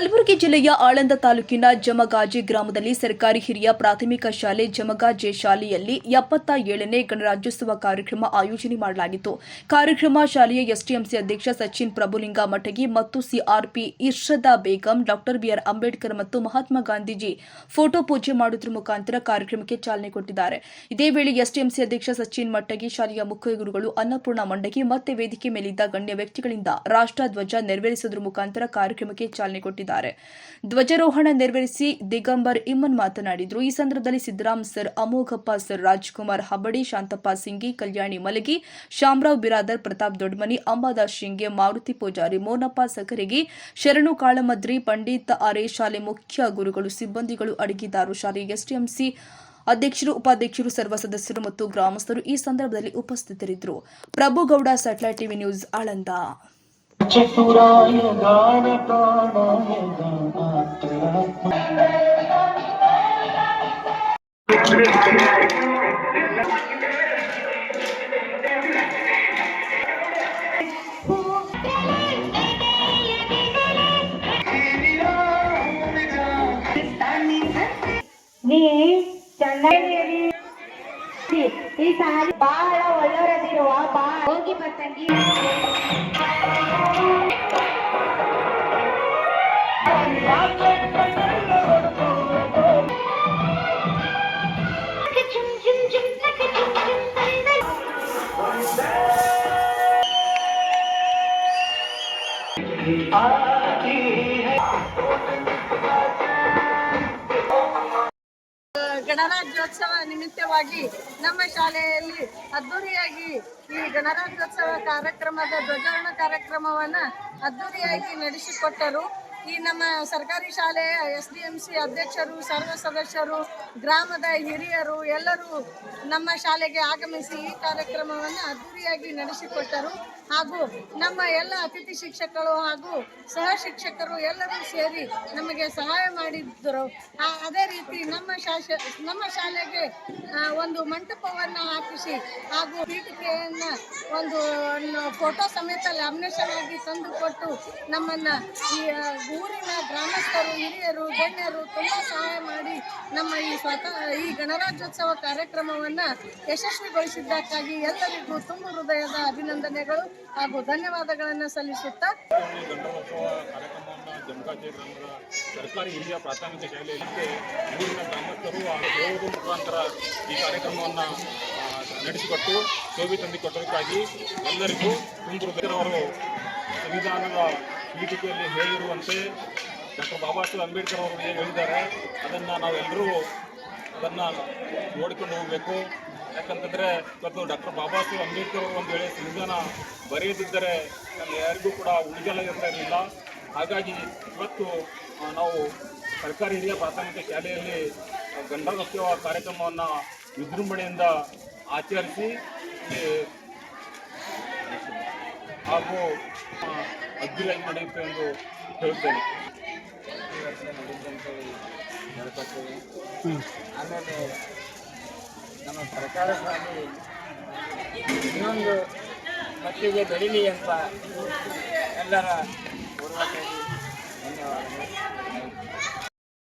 ಕಲಬುರಗಿ ಜಿಲ್ಲೆಯ ಆಳಂದ ತಾಲೂಕಿನ ಜಮಗಾಜಿ ಗ್ರಾಮದಲ್ಲಿ ಸರ್ಕಾರಿ ಹಿರಿಯ ಪ್ರಾಥಮಿಕ ಶಾಲೆ ಜಮಗಾಜೆ ಶಾಲೆಯಲ್ಲಿ ಎಪ್ಪತ್ತ ಏಳನೇ ಗಣರಾಜ್ಯೋತ್ಸವ ಕಾರ್ಯಕ್ರಮ ಆಯೋಜನೆ ಮಾಡಲಾಗಿತ್ತು. ಕಾರ್ಯಕ್ರಮ ಶಾಲೆಯ ಎಸ್ಟಿಎಂಸಿ ಅಧ್ಯಕ್ಷ ಸಚಿನ್ ಪ್ರಭುಲಿಂಗ ಮಠಗಿ ಮತ್ತು CRP Irshada Begum, doctor B R Ambedkar ಮತ್ತು ಮಹಾತ್ಮ ಗಾಂಧೀಜಿ ಫೋಟೋ ಪೂಜೆ ಮಾಡುವುದರ ಮುಖಾಂತರ ಕಾರ್ಯಕ್ರಮಕ್ಕೆ ಚಾಲನೆ ಕೊಟ್ಟಿದ್ದಾರೆ. ಇದೇ ವೇಳೆ ಎಸ್ಟಿಎಂಸಿ ಅಧ್ಯಕ್ಷ ಸಚಿನ್ ಮಟ್ಟಗಿ ಶಾಲೆಯ ಮುಖ್ಯ ಗುರುಗಳು ಅನ್ನಪೂರ್ಣ ಮಂಡಗಿ ಮತ್ತೆ ವೇದಿಕೆ ಮೇಲಿದ್ದ ಗಣ್ಯ ವ್ಯಕ್ತಿಗಳಿಂದ ರಾಷ್ಟ್ರಧ್ವಜ ನೆರವೇರಿಸುವುದರ ಮುಖಾಂತರ ಕಾರ್ಯಕ್ರಮಕ್ಕೆ ಚಾಲನೆ ಕೊಟ್ಟಿದ್ದಾರೆ. ಧ್ವಜಾರೋಹಣ ನೆರವೇರಿಸಿ ದಿಗಂಬರ್ ಇಮ್ಮನ್ ಮಾತನಾಡಿದರು. ಈ ಸಂದರ್ಭದಲ್ಲಿ ಸಿದ್ದರಾಮ್ ಸರ್, ಅಮೋಘಪ್ಪ ಸರ್, ರಾಜ್ಕುಮಾರ್ ಹಬಡಿ, ಶಾಂತಪ್ಪ ಸಿಂಗಿ, ಕಲ್ಯಾಣಿ ಮಲಗಿ, ಶಾಮರಾವ್ ಬಿರಾದರ್, ಪ್ರತಾಪ್ ದೊಡ್ಮನಿ, ಅಂಬಾದಾಸ್ ಶಿಂಗೆ, ಮಾರುತಿ ಪೂಜಾರಿ, ಮೋನಪ್ಪ ಸಕರಿಗಿ, ಶರಣು ಕಾಳಮದ್ರಿ, ಪಂಡಿತ್ ಆರೆ ಶಾಲೆ ಮುಖ್ಯ ಗುರುಗಳು, ಸಿಬ್ಬಂದಿಗಳು ಅಡಗಿದ್ದಾರೆ. ಶಾಲೆ ಎಸ್ಟಿಎಂಸಿ ಅಧ್ಯಕ್ಷರು, ಉಪಾಧ್ಯಕ್ಷರು, ಸರ್ವ ಸದಸ್ಯರು ಮತ್ತು ಗ್ರಾಮಸ್ಥರು ಈ ಸಂದರ್ಭದಲ್ಲಿ ಉಪಸ್ಥಿತರಿದ್ದರು. Prabhugouda satellite TV news, Aland. ಚತುರಾಯ ಗಾನ ಪ್ರಾಣಾಯ ಗಾನಾತ್ರಾತ್ಮ ನೀ ಚೆನ್ನಾಗಿ ಈ ಸಾರಿ ಬಹಳ ಒಳ್ಳೆಯವರದಿರುವ ಬಾ ಹೋಗಿ ಬರ್ತಂಗಿ ಗಣರಾಜ್ಯೋತ್ಸವ ನಿಮಿತ್ತವಾಗಿ ನಮ್ಮ ಶಾಲೆಯಲ್ಲಿ ಅದ್ದೂರಿಯಾಗಿ ಈ ಗಣರಾಜ್ಯೋತ್ಸವ ಕಾರ್ಯಕ್ರಮದ ಧ್ವಜಾರೋಹಣ ಕಾರ್ಯಕ್ರಮವನ್ನ ಅದ್ದೂರಿಯಾಗಿ ನಡೆಸಿಕೊಟ್ಟರು. ಈ ನಮ್ಮ ಸರ್ಕಾರಿ ಶಾಲೆ, ಎಸ್ ಡಿ ಎಂ ಸಿ ಅಧ್ಯಕ್ಷರು, ಸರ್ವ ಸದಸ್ಯರು, ಗ್ರಾಮದ ಹಿರಿಯರು ಎಲ್ಲರೂ ನಮ್ಮ ಶಾಲೆಗೆ ಆಗಮಿಸಿ ಈ ಕಾರ್ಯಕ್ರಮವನ್ನು ಅದ್ದೂರಿಯಾಗಿ ನಡೆಸಿಕೊಟ್ಟರು. ಹಾಗೂ ನಮ್ಮ ಎಲ್ಲ ಅತಿಥಿ ಶಿಕ್ಷಕರು ಹಾಗೂ ಸಹ ಶಿಕ್ಷಕರು ಎಲ್ಲರೂ ಸೇರಿ ನಮಗೆ ಸಹಾಯ ಮಾಡಿದ್ದರು ಅದೇ ರೀತಿ ನಮ್ಮ ನಮ್ಮ ಶಾಲೆಗೆ ಒಂದು ಮಂಟಪವನ್ನು ಹಾಕಿಸಿ ಹಾಗೂ ಪೀಠಿಕೆಯನ್ನು ಒಂದು ಫೋಟೋ ಸಮೇತ ಲ್ಯಾಮಿನೇಷನ್ ಆಗಿ ತಂದು ಕೊಟ್ಟು ನಮ್ಮನ್ನ ಈ ಊರಿನ ಗ್ರಾಮಸ್ಥರು, ಹಿರಿಯರು, ಗಣ್ಯರು ತುಂಬ ಸಹಾಯ ಮಾಡಿ ನಮ್ಮ ಈ ಸ್ವತಃ, ಈ ಗಣರಾಜ್ಯೋತ್ಸವ ಕಾರ್ಯಕ್ರಮವನ್ನು ಯಶಸ್ವಿಗೊಳಿಸಿದ್ದಕ್ಕಾಗಿ ಎಲ್ಲರಿಗೂ ತುಂಬ ಹೃದಯದ ಅಭಿನಂದನೆಗಳು ಹಾಗೂ ಧನ್ಯವಾದಗಳನ್ನು ಸಲ್ಲಿಸುತ್ತಾ ಸರ್ಕಾರಿ ಹಿರಿಯ ಪ್ರಾಥಮಿಕ ಶಾಲೆಯಲ್ಲಿ ಊರಿನ ಗ್ರಾಮಸ್ಥರು ಹಾಗೂ ಮುಖಾಂತರ ಈ ಕಾರ್ಯಕ್ರಮವನ್ನು ನಡೆಸಿಕೊಟ್ಟು ಶೋಭೆ ತಂದಿಕೊಟ್ಟದಕ್ಕಾಗಿ ಎಲ್ಲರಿಗೂ ತುಂಬ ಸಂವಿಧಾನದ ಪೀಠಿಕೆಯಲ್ಲಿ ಹೇಳಿರುವಂತೆ ಡಾಕ್ಟರ್ ಬಾಬಾ ಸಾಹೇಬ್ ಅಂಬೇಡ್ಕರ್ ಅವರು ಹೇಳಿದ್ದಾರೆ. ಅದನ್ನು ನಾವೆಲ್ಲರೂ ಅದನ್ನು ನೋಡಿಕೊಂಡು ಹೋಗಬೇಕು. ಯಾಕಂತಂದರೆ ಇವತ್ತು ಡಾಕ್ಟರ್ ಬಾಬಾ ಸಾಹೇಬ್ ಅಂಬೇಡ್ಕರ್ ಅವರು ಒಂದು ವೇಳೆ ಸಂವಿಧಾನ ಬರೆಯದಿದ್ದರೆ ನಮ್ಮ ಯಾರಿಗೂ ಕೂಡ ಉಳಿಗಲ್ಲ ಇರ್ತಾ ಇರಲಿಲ್ಲ. ಹಾಗಾಗಿ ಇವತ್ತು ನಾವು ಸರ್ಕಾರಿ ಹಿರಿಯ ಪ್ರಾಥಮಿಕ ಶಾಲೆಯಲ್ಲಿ ಗಂಡೋತ್ಸವ ಕಾರ್ಯಕ್ರಮವನ್ನು ವಿಜೃಂಭಣೆಯಿಂದ ಆಚರಿಸಿ ಹಾಗೂ ಅದ್ಭುತವಾಗಿ ನಡೆಯುತ್ತೆ ಎಂದು ಹೇಳುತ್ತೇನೆ ಆಮೇಲೆ ನಮ್ಮ ಸರ್ಕಾರ ಇನ್ನೊಂದು ಮಕ್ಕಳಿಗೆ ಬೆಳೀಲಿ ಅಂತ ಎಲ್ಲರ ಪೂರ್ವಕವಾಗಿ ಧನ್ಯವಾದಗಳು.